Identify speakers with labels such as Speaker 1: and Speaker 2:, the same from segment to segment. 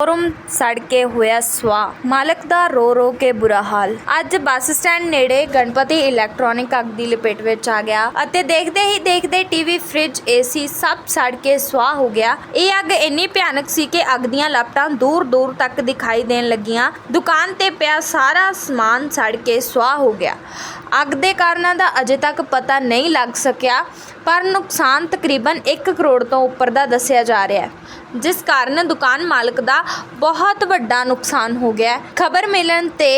Speaker 1: Showroom ਸੜ ਕੇ ਹੋਇਆ ਸਵਾ ਮਾਲਕ ਦਾ ਰੋ ਰੋ ਕੇ ਬੁਰਾ ਹਾਲ। ਅੱਜ ਬੱਸ ਸਟੈਂਡ ਨੇੜੇ ਗਣਪਤੀ ਇਲੈਕਟ੍ਰੋਨਿਕ ਅੱਗ ਦੀ ਲਪੇਟ ਵਿੱਚ ਆ ਗਿਆ ਅਤੇ ਦੇਖਦੇ ਹੀ ਦੇਖਦੇ ਟੀਵੀ, ਫ੍ਰਿਜ, ਏਸੀ ਸਭ ਸੜ ਕੇ ਸਵਾ ਹੋ ਗਿਆ। ਇਹ ਅੱਗ ਇੰਨੀ ਭਿਆਨਕ ਸੀ ਕਿ ਅੱਗ ਦੀਆਂ ਲਪਟਾਂ ਦੂਰ ਦੂਰ ਤੱਕ ਦਿਖਾਈ ਦੇਣ ਲੱਗੀਆਂ। ਦੁਕਾਨ ਤੇ ਪਿਆ ਸਾਰਾ ਸਮਾਨ ਸੜ ਕੇ ਸਵਾ ਹੋ ਗਿਆ। ਅੱਗ ਦੇ ਕਾਰਨਾਂ ਦਾ ਅਜੇ ਤੱਕ ਪਤਾ ਨਹੀਂ ਲੱਗ ਸਕਿਆ, ਪਰ ਨੁਕਸਾਨ ਤਕਰੀਬਨ 1 ਕਰੋੜ ਤੋਂ ਉੱਪਰ ਦਾ ਦੱਸਿਆ ਜਾ ਰਿਹਾ ਹੈ। ਜਿਸ ਕਾਰਨ ਦੁਕਾਨ ਮਾਲਕ ਦਾ ਬਹੁਤ ਵੱਡਾ ਨੁਕਸਾਨ ਹੋ ਗਿਆ ਖਬਰ ਮਿਲਣ ਤੇ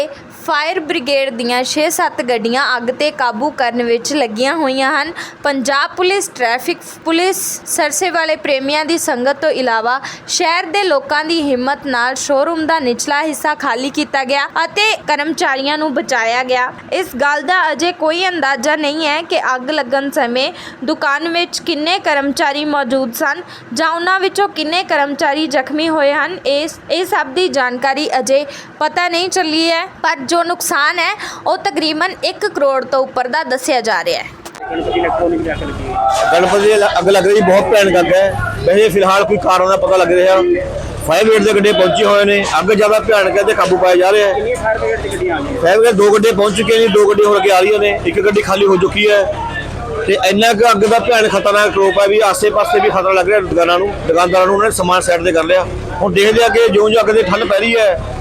Speaker 1: ਫਾਇਰ ਬ੍ਰਿਗੇਡ ਦੀਆਂ 6-7 ਗੱਡੀਆਂ ਅੱਗ ਤੇ ਕਾਬੂ ਕਰਨ ਵਿੱਚ ਲੱਗੀਆਂ ਹੋਈਆਂ ਹਨ। ਪੰਜਾਬ ਪੁਲਿਸ, ਟ੍ਰੈਫਿਕ ਪੁਲਿਸ ਸਰਸੇ ਵਾਲੇ ਪ੍ਰੇਮੀਆਂ ਦੀ ਸੰਗਤ ਤੋਂ ਇਲਾਵਾ ਸ਼ਹਿਰ ਦੇ ਲੋਕਾਂ ਦੀ ਹਿੰਮਤ ਨਾਲ ਸ਼ੋਰੂਮ ਦਾ ਨਿਚਲਾ ਹਿੱਸਾ ਖਾਲੀ ਕੀਤਾ ਗਿਆ ਅਤੇ ਕਰਮਚਾਰੀਆਂ ਨੂੰ ਬਚਾਇਆ ਗਿਆ। ਇਸ ਗੱਲ ਦਾ ਅਜੇ ਕੋਈ ਅੰਦਾਜ਼ਾ ਨਹੀਂ ਹੈ ਕਿ ਅੱਗ ਲੱਗਣ ਸਮੇਂ ਦੁਕਾਨ ਵਿੱਚ ਕਿੰਨੇ ਕਰਮਚਾਰੀ ਮੌਜੂਦ ਸਨ ਜਾਂ ਉਹਨਾਂ ਵਿੱਚੋਂ ਕਿੰਨੇ ਕਰਮਚਾਰੀ ਜ਼ਖਮੀ ਹੋਏ ਹਨ। ਇਸ, ਇਹ ਸਭ ਦੀ ਜਾਣਕਾਰੀ ਅਜੇ ਪਤਾ ਨਹੀਂ ਚੱਲੀ ਹੈ, ਪਰ ਜੋ ਨੁਕਸਾਨ ਹੈ, ਉਹ ਤਕਰੀਬਨ 1 ਕਰੋੜ ਤੋਂ ਉੱਪਰ ਦਾ ਦੱਸਿਆ ਜਾ ਰਿਹਾ ਹੈ।
Speaker 2: ਗਣਪਤੀ ਇਲੈਕਟ੍ਰੋਨਿਕ ਦੀ ਅੱਗ ਲੱਗੀ
Speaker 3: ਗਣਪਤੀ ਦੀ ਅੱਗ ਲੱਗ ਰਹੀ, ਬਹੁਤ ਭੈਣ ਅੱਗ ਹੈ। ਵੈਸੇ ਫਿਲਹਾਲ ਕੋਈ ਕਾਰਨ ਦਾ ਪਤਾ ਲੱਗ ਰਿਹਾ। ਫਾਇਰ ਬ੍ਰਿਗੇਡ ਦੇ ਗੱਡੇ ਪਹੁੰਚੇ ਹੋਏ ਨੇ। ਅੱਗ ਜ਼ਿਆਦਾ ਭਿਆਨਕ ਹੈ ਤੇ ਕਾਬੂ ਪਾਇਆ ਜਾ ਰਿਹਾ ਹੈ।
Speaker 2: ਕਿੰਨੀ ਫਾਇਰ ਬ੍ਰਿਗੇਡ ਦੀ ਗੱਡੀਆਂ ਆ ਗਈਆਂ
Speaker 3: ਫਾਇਰ ਬ੍ਰਿਗੇਡ ਦੋ ਗੱਡੇ ਪਹੁੰਚ ਚੁੱਕੇ ਨੇ, ਦੋ ਗੱਡੀਆਂ ਹੋਰ ਅੱਗੇ ਆ ਰਹੀਆਂ ਨੇ। ਇੱਕ ਗੱਡੀ ਖਾਲੀ ਹੋ ਚੁੱਕੀ ਹੈ ਤੇ ਇੰਨਾ ਕੁ ਅੱਗ ਦਾ ਭਿਆਨ ਖਤਰਨਾਕ ਰੂਪ ਹੈ ਵੀ ਆਸੇ-ਪਾਸੇ ਵੀ ਖਤਰਾ ਲੱਗ ਰਿਹਾ ਦੁਕਾਨਾਂ ਨੂੰ, ਦੁਕਾਨਦਾਰਾਂ ਨੂੰ ਉਹਨਾਂ ਨੇ ਸਮਾਨ ਸਾਈਡ ਤੇ ਕਰ ਲਿਆ। ਹੁਣ ਦੇਖਦੇ ਆ ਕਿ ਜਿਉਂ ਜਿਉਂ ਅੱਗ ਦੀ ਠੰਡ ਪੈ ਰਹੀ ਹੈ